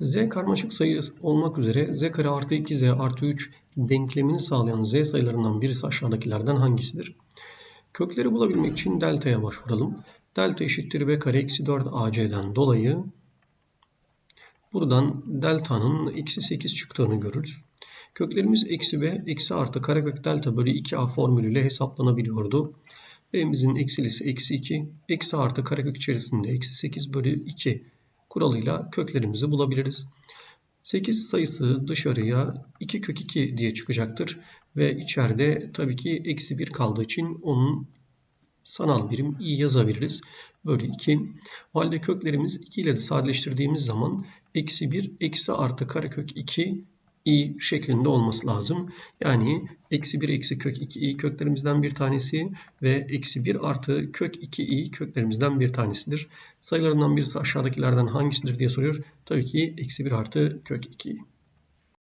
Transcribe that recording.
Z karmaşık sayı olmak üzere z kare artı 2z artı 3 denklemini sağlayan z sayılarından birisi aşağıdakilerden hangisidir? Kökleri bulabilmek için delta'ya başvuralım. Delta eşittir b kare eksi 4 ac'den dolayı buradan delta'nın eksi 8 çıktığını görürüz. Köklerimiz eksi b eksi artı karekök delta bölü 2a formülüyle hesaplanabiliyordu. b'mizin eksilisi eksi 2 eksi artı karekök içerisinde eksi 8 bölü 2 kuralıyla köklerimizi bulabiliriz. 8 sayısı dışarıya 2 kök 2 diye çıkacaktır. Ve içeride tabii ki eksi 1 kaldığı için onun sanal birim i yazabiliriz. Bölü 2. O halde köklerimiz 2 ile de sadeleştirdiğimiz zaman eksi 1 eksi artı karekök 2 i şeklinde olması lazım. Yani eksi 1 eksi kök 2 i köklerimizden bir tanesi ve eksi 1 artı kök 2 i köklerimizden bir tanesidir. Sayılarından birisi aşağıdakilerden hangisidir diye soruyor. Tabii ki eksi 1 artı kök 2 i.